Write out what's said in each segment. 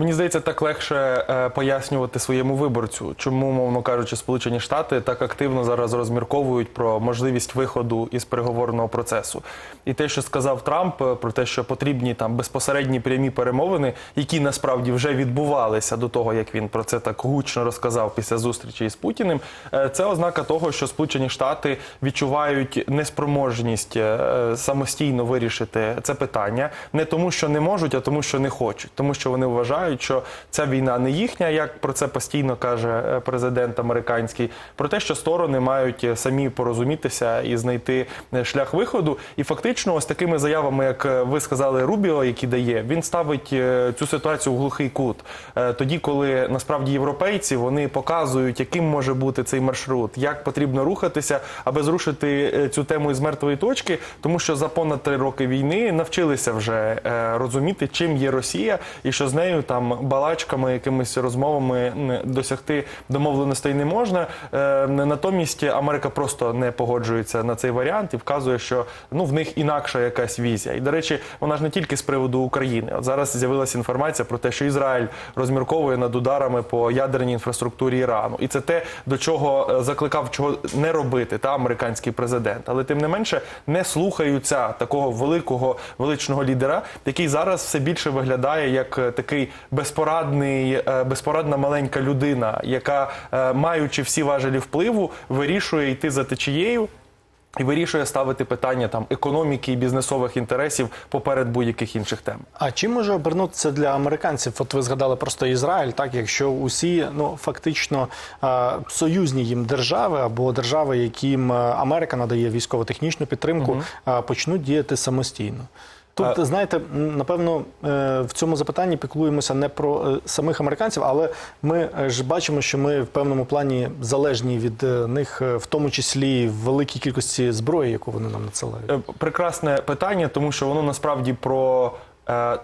Мені здається, так легше е, пояснювати своєму виборцю, чому, мовно кажучи, Сполучені Штати так активно зараз розмірковують про можливість виходу із переговорного процесу. І те, що сказав Трамп, е, про те, що потрібні там безпосередні прямі перемовини, які насправді вже відбувалися до того, як він про це так гучно розказав після зустрічі із Путіним, е, це ознака того, що Сполучені Штати відчувають неспроможність самостійно вирішити це питання, не тому, що не можуть, а тому, що не хочуть, тому що вони вважають, що ця війна не їхня, як про це постійно каже е, президент американський, про те, що сторони мають е, самі порозумітися і знайти е, шлях виходу. І фактично, ось такими заявами, як ви сказали, Рубіо, який дає, він ставить цю ситуацію в глухий кут. Тоді, коли насправді європейці вони показують, яким може бути цей маршрут, як потрібно рухатися, аби зрушити цю тему із мертвої точки, тому що за понад три роки війни навчилися вже розуміти, чим є Росія, і що з нею там балачками, якимись розмовами досягти домовленостей не можна. Е, Натомість Америка просто не погоджується на цей варіант і вказує, що ну в них інакша якась візія. І до речі, вона ж не тільки з приводу України. От зараз з'явилася інформація про те, що Ізраїль розмірковує над ударами по ядерній інфраструктурі Ірану, і це те, до чого е, закликав чого не робити та американський президент. Але тим не менше не слухаються такого великого величного лідера, який зараз все більше виглядає як е, такий безпорадний, е, безпорадна маленька людина, яка, е, маючи всі важелі впливу, вирішує йти за течією. І вирішує ставити питання там економіки і бізнесових інтересів поперед будь-яких інших тем. А чим може обернутися для американців? От ви згадали просто Ізраїль, так якщо усі ну фактично е, союзні їм держави або держави, яким Америка надає військово-технічну підтримку, е, почнуть діяти самостійно. Тут А- знаєте, напевно, е, в цьому запитанні піклуємося не про е, самих американців, але ми е, ж бачимо, що ми в певному плані залежні від них, в тому числі в великій кількості зброї, яку вони нам надсилають. Прекрасне питання, тому що воно насправді про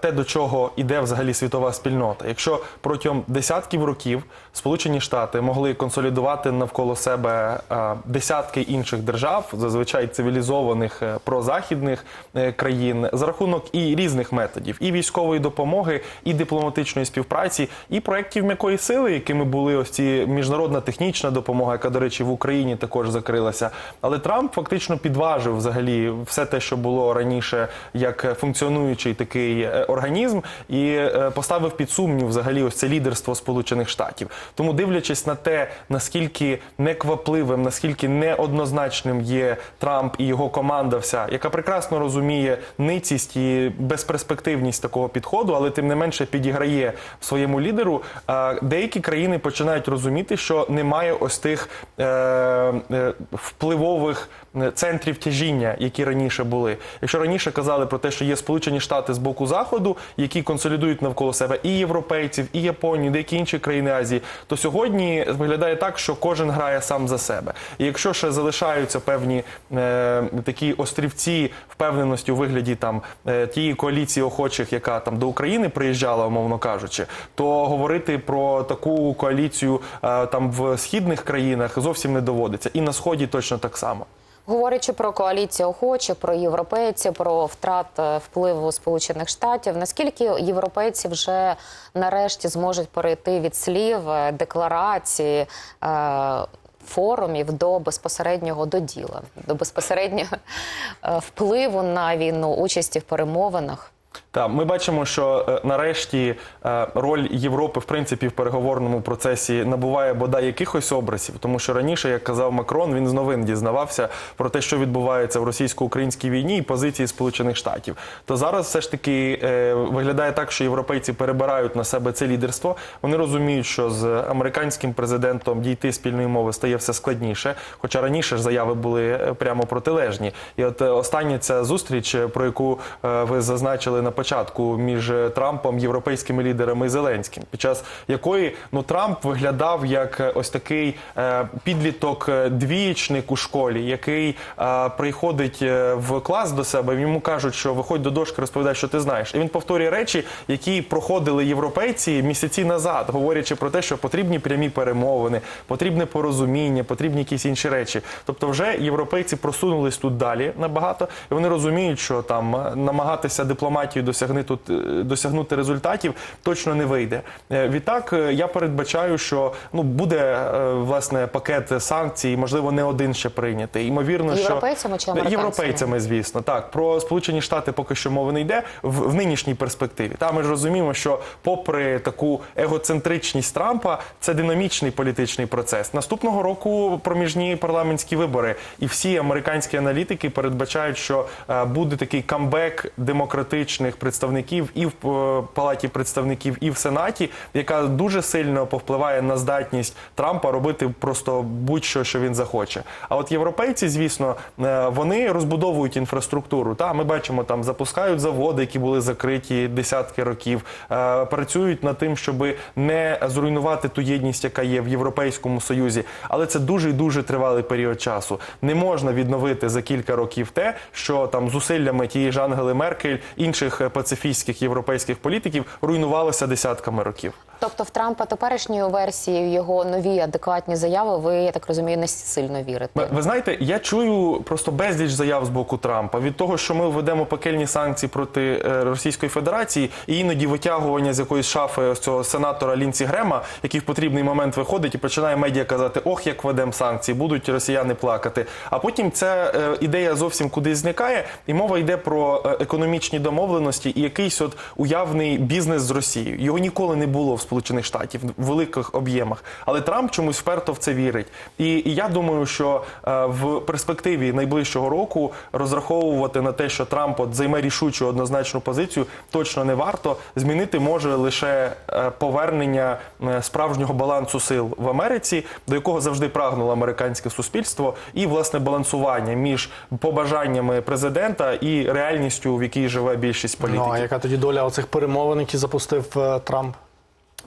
те, до чого йде взагалі світова спільнота. Якщо протягом десятків років Сполучені Штати могли консолідувати навколо себе е, десятки інших держав, зазвичай цивілізованих е, прозахідних е, країн, за рахунок і різних методів, і військової допомоги, і дипломатичної співпраці, і проєктів м'якої сили, якими були ось ці міжнародна технічна допомога, яка, до речі, в Україні також закрилася. Але Трамп фактично підважив взагалі все те, що було раніше як функціонуючий такий організм, і поставив під сумнів взагалі ось це лідерство Сполучених Штатів. Тому, дивлячись на те, наскільки неквапливим, наскільки неоднозначним є Трамп і його команда, вся, яка прекрасно розуміє ницість і безперспективність такого підходу, але тим не менше підіграє своєму лідеру. е, Деякі країни починають розуміти, що немає ось тих е, е, впливових центрів тяжіння, які раніше були. Якщо раніше казали про те, що є Сполучені Штати з боку заходу, які консолідують навколо себе і європейців, і Японію, деякі інші країни Азії, то сьогодні виглядає так, що кожен грає сам за себе. І якщо ще залишаються певні е, такі острівці впевненості у вигляді там е, тієї коаліції охочих, яка там до України приїжджала, умовно кажучи, то говорити про таку коаліцію е, там в східних країнах зовсім не доводиться, і на сході точно так само. Говорячи про коаліцію охочих, про європейців, про втрат е, впливу Сполучених Штатів, наскільки європейці вже нарешті зможуть перейти від слів, е, декларації, е, форумів до безпосереднього до діла, до безпосереднього впливу на війну, участі в перемовинах? Так, ми бачимо, що е, нарешті е, роль Європи в принципі в переговорному процесі набуває бодай якихось образів, тому що раніше, як казав Макрон, він з новин дізнавався про те, що відбувається в російсько-українській війні і позиції Сполучених Штатів. То зараз все ж таки е, виглядає так, що європейці перебирають на себе це лідерство. Вони розуміють, що з американським президентом дійти спільної мови стає все складніше. Хоча раніше ж заяви були прямо протилежні. І от остання ця зустріч, про яку ви зазначили на початку між е, Трампом, європейськими лідерами і Зеленським, під час якої ну Трамп виглядав як е, ось такий е, підліток е, двієчник у школі, який е, приходить е, в клас до себе. Йому кажуть, що виходь до дошки, розповідай, що ти знаєш. І він повторює речі, які проходили європейці місяці назад, говорячи про те, що потрібні прямі перемовини, потрібне порозуміння, потрібні якісь інші речі. Тобто, вже європейці просунулись тут далі набагато, і вони розуміють, що там намагатися дипломатію досягни тут е, досягнути результатів, точно не вийде. Е, Відтак е, я передбачаю, що ну буде власне пакет санкцій, можливо, не один ще прийнятий. Ймовірно, що Європейцями чи американцями? європейцями, звісно, так про Сполучені Штати поки що мови не йде в, в нинішній перспективі. Та ми ж розуміємо, що попри таку егоцентричність Трампа, це динамічний політичний процес. Наступного року проміжні парламентські вибори, і всі американські аналітики передбачають, що буде такий камбек демократичних представників і в е, палаті представників, і в сенаті, яка дуже сильно повпливає на здатність Трампа робити просто будь-що, що він захоче. А от європейці, звісно, е, вони розбудовують інфраструктуру. Та ми бачимо, там запускають заводи, які були закриті десятки років, е, працюють над тим, щоб не зруйнувати ту єдність, яка є в Європейському Союзі. Але це дуже і дуже тривалий період часу. Не можна відновити за кілька років те, що там зусиллями тієї ж Ангели Меркель, інших пацифістських європейських політиків руйнувалося десятками років. Тобто в Трампа теперішньою версією його нові адекватні заяви, ви я так розумію, не сильно вірите. Ви, ви знаєте, я чую просто безліч заяв з боку Трампа від того, що ми введемо пекельні санкції проти е, Російської Федерації, і іноді витягування з якоїсь шафи ось цього сенатора Лінці Грема, який в потрібний момент виходить і починає медіа казати: Ох, як ведемо санкції, будуть росіяни плакати. А потім ця е, ідея зовсім кудись зникає, і мова йде про е, економічні домовленості і якийсь от уявний бізнес з Росією. Його ніколи не було в Сполучених Штатів в великих об'ємах. Але Трамп чомусь вперто в це вірить. І, і я думаю, що е, в перспективі найближчого року розраховувати на те, що Трамп от займе рішучу однозначну позицію, точно не варто. Змінити може лише е, повернення е, справжнього балансу сил в Америці, до якого завжди прагнуло американське суспільство, і власне балансування між побажаннями президента і реальністю, в якій живе більшість політиків. Ну а яка тоді доля оцих перемовин, які запустив Трамп?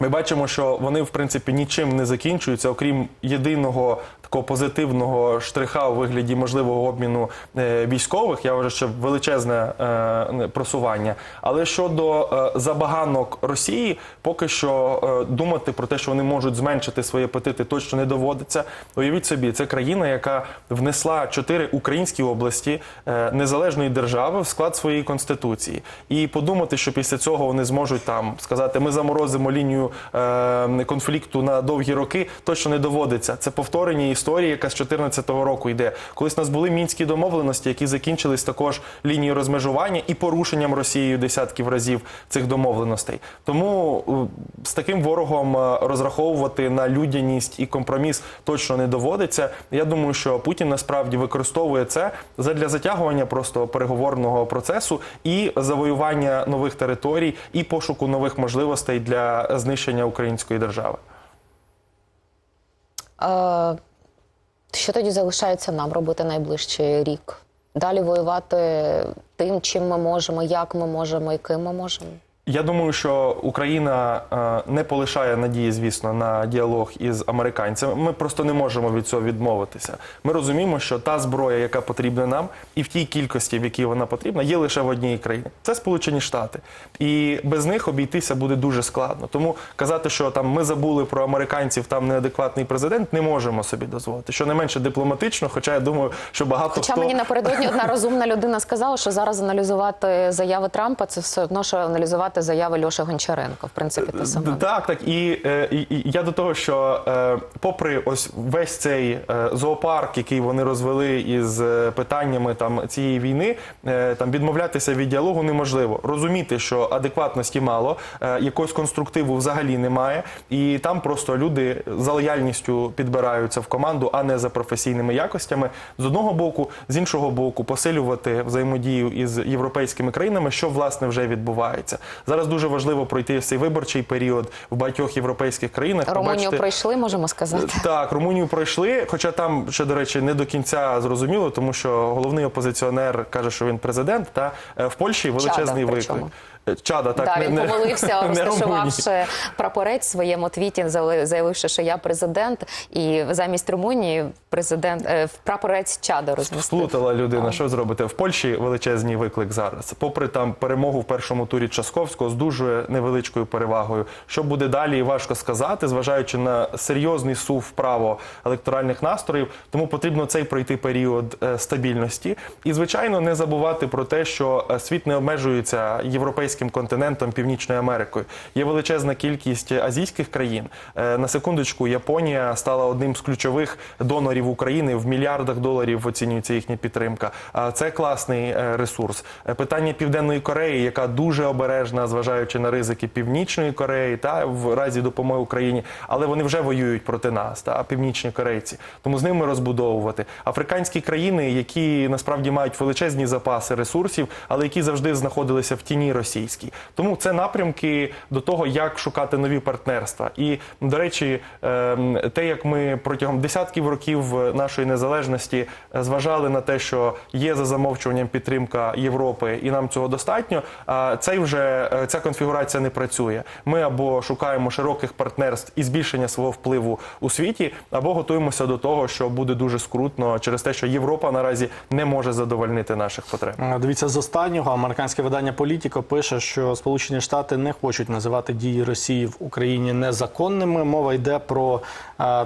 Ми бачимо, що вони в принципі нічим не закінчуються, окрім єдиного такого позитивного штриха у вигляді можливого обміну е, військових. Я вважаю, що величезне е, просування. Але щодо е, забаганок Росії, поки що думати про те, що вони можуть зменшити свої апетити, точно не доводиться. Уявіть собі, це країна, яка внесла чотири українські області незалежної держави в склад своєї конституції, і подумати, що після цього вони зможуть там сказати, ми заморозимо лінію конфлікту на довгі роки, точно не доводиться. Це повторення історії, яка з 2014 року йде. Колись у нас були мінські домовленості, які закінчились також лінією розмежування і порушенням Росією десятків разів цих домовленостей. Тому з таким ворогом е, розраховувати на людяність і компроміс точно не доводиться. Я думаю, що Путін насправді використовує це задля затягування просто переговорного процесу і завоювання нових територій, і пошуку нових можливостей для знищення української держави. Е, що тоді залишається нам робити найближчий рік? Далі воювати тим, чим ми можемо, як ми можемо і ким ми можемо. Я думаю, що Україна е, не полишає надії, звісно, на діалог із американцями. Ми просто не можемо від цього відмовитися. Ми розуміємо, що та зброя, яка потрібна нам, і в тій кількості, в якій вона потрібна, є лише в одній країні. Це Сполучені Штати, і без них обійтися буде дуже складно. Тому казати, що там ми забули про американців, там неадекватний президент, не можемо собі дозволити. Що не менше дипломатично, хоча я думаю, що багато Хоча хто мені напередодні одна розумна людина сказала, що зараз аналізувати заяви Трампа це все одно, що аналізувати заяви Льоші Гончаренко. В принципі, те саме. Так, так. І, е, і, і я до того, що е, попри ось весь цей е, зоопарк, який вони розвели із питаннями там цієї війни, там відмовлятися від діалогу неможливо. Розуміти, що адекватності мало, якогось конструктиву взагалі немає, і там просто люди за лояльністю підбираються в команду, а не за професійними якостями. З одного боку, з іншого боку, посилювати взаємодію із європейськими країнами, що власне вже відбувається. Зараз дуже важливо пройти цей виборчий період в багатьох європейських країнах. Румунію побачити- пройшли, можемо сказати. так, Румунію пройшли, хоча там ще, до речі, не до кінця зрозуміло, тому що головний опозиціонер каже, що він президент. Та е, в Польщі величезний виклик. Чада, так да, не- він помилився, не Румунії. розташувавши прапорець в своєму твіті, заявивши, що я президент, і замість Румунії президент е, прапорець Чада розмістив. Сплутала людина. Що зробити? В Польщі величезний виклик зараз. Попри там перемогу в першому турі Часковського з дуже невеличкою перевагою. Що буде далі, важко сказати, зважаючи на серйозний сув вправо електоральних настроїв. Тому потрібно цей пройти період е, стабільності. І, звичайно, не забувати про те, що е, світ не обмежується європейським європейським континентом, Північною Америкою. Є величезна кількість азійських країн. Е, На секундочку, Японія стала одним з ключових донорів України в мільярдах доларів оцінюється їхня підтримка. А це класний е, ресурс. Е, Питання Південної Кореї, яка дуже обережна, зважаючи на ризики Північної Кореї, та в разі допомоги Україні, але вони вже воюють проти нас, та північні корейці. Тому з ними розбудовувати африканські країни, які насправді мають величезні запаси ресурсів, але які завжди знаходилися в тіні російській. Тому це напрямки до того, як шукати нові партнерства. І до речі, ем, те, як ми протягом десятків років нашої незалежності зважали на те, що є за замовчуванням підтримка Європи, і нам цього достатньо. Цей вже е, ця конфігурація не працює. Ми або шукаємо широких партнерств і збільшення свого впливу у світі, або готуємося до того, що буде дуже скрутно через те, що Європа наразі не може задовольнити наших потреб. Дивіться, з останнього американське видання Політіко пише, що Сполучені Штати не хочуть називати дії Росії в Україні незаконними. Мова йде про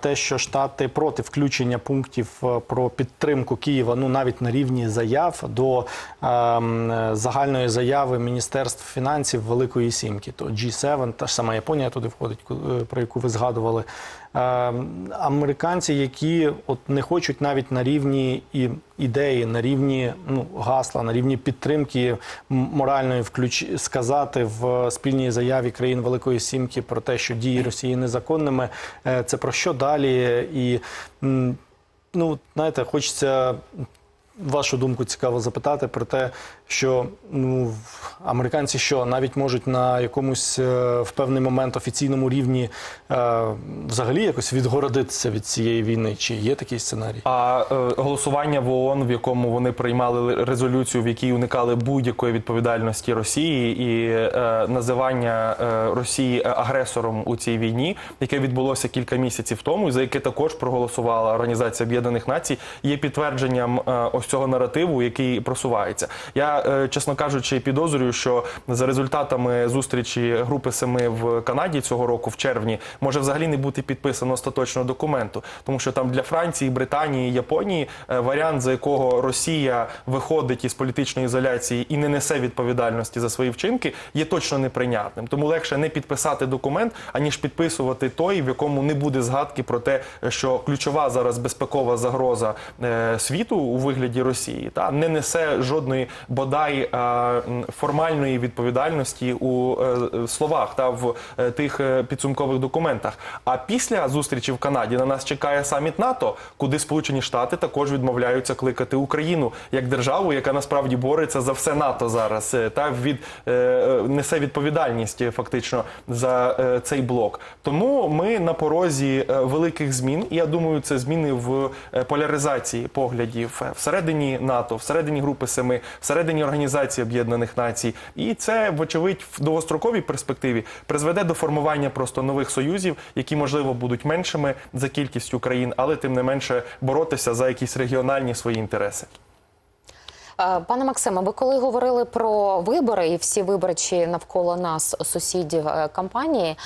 те, що Штати проти включення пунктів е, про підтримку Києва, ну навіть на рівні заяв до е, е, загальної заяви Міністерств фінансів Великої Сімки. То G7, та ж сама Японія туди входить, е, про яку ви згадували. Е, Американці, які от не хочуть навіть на рівні і ідеї, на рівні ну, гасла, на рівні підтримки моральної включ... сказати в спільній заяві країн Великої Сімки про те, що дії Росії незаконними. Це про що далі? І ну, знаєте, хочеться вашу думку цікаво запитати про те, що ну, американці що навіть можуть на якомусь е, в певний момент офіційному рівні е, взагалі якось відгородитися від цієї війни. Чи є такий сценарій? А е, голосування в ООН, в якому вони приймали резолюцію, в якій уникали будь-якої відповідальності Росії і е, називання е, Росії агресором у цій війні, яке відбулося кілька місяців тому, і за яке також проголосувала Організація Об'єднаних Націй, є підтвердженням е, ось цього наративу, який просувається. Я, е, чесно кажучи, підозрюю, що за результатами зустрічі групи семи в Канаді цього року, в червні, може взагалі не бути підписано остаточного документу, тому що там для Франції, Британії, Японії е, варіант, за якого Росія виходить із політичної ізоляції і не несе відповідальності за свої вчинки, є точно неприйнятним. Тому легше не підписати документ, аніж підписувати той, в якому не буде згадки про те, що ключова зараз безпекова загроза е, світу у вигляді Росії та не несе жодної бодай е, формальної відповідальності у е, словах та в е, тих підсумкових документах. А після зустрічі в Канаді на нас чекає саміт НАТО, куди Сполучені Штати також відмовляються кликати Україну як державу, яка насправді бореться за все НАТО зараз, та від несе відповідальність фактично за цей блок. Тому ми на порозі великих змін. Я думаю, це зміни в поляризації поглядів всередині НАТО, всередині групи семи, всередині Організації Об'єднаних Націй. І це, вочевидь, в довгостроковій перспективі призведе до формування просто нових союзів, які можливо будуть меншими за кількістю країн, але тим не менше боротися за якісь регіональні свої інтереси. Е, Пане Максиме, ви коли говорили про вибори і всі виборчі навколо нас сусідів е, кампанії, е,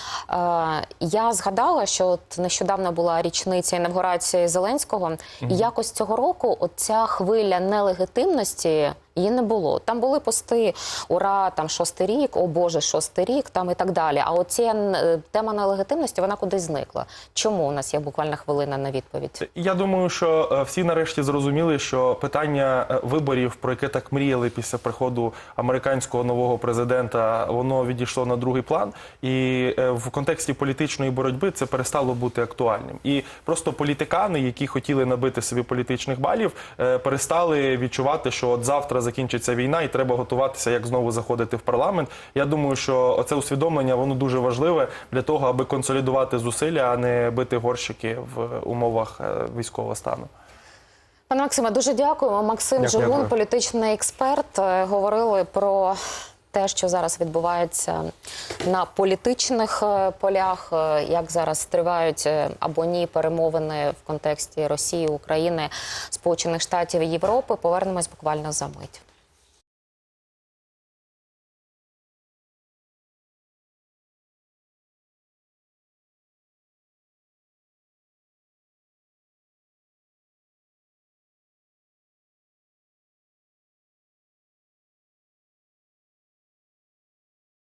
я згадала, що от нещодавно була річниця інавгурації Зеленського, і якось цього року оця хвиля нелегітимності. Її не було. Там були пости ура, там шостий рік, о Боже, шостий рік, там і так далі. А оця е, тема нелегітимності вона кудись зникла. Чому у нас є буквально хвилина на відповідь? Я думаю, що е, всі нарешті зрозуміли, що питання е, виборів, про яке так мріяли після приходу американського нового президента, воно відійшло на другий план. І в контексті політичної боротьби це перестало бути актуальним. І просто політикани, які хотіли набити собі політичних балів, перестали відчувати, що от завтра закінчиться війна, і треба готуватися, як знову заходити в парламент. Я думаю, що це усвідомлення воно дуже важливе для того, аби консолідувати зусилля, а не бити горщики в умовах е, військового стану. Пане Максиме, дуже дякуємо. Максим Дякую. Жигун, Дякую. політичний експерт. Е, Говорили про те, що зараз відбувається на політичних е, полях, е, як зараз тривають е, або ні перемовини в контексті Росії, України, Сполучених Штатів і Європи. Повернемось буквально за мить.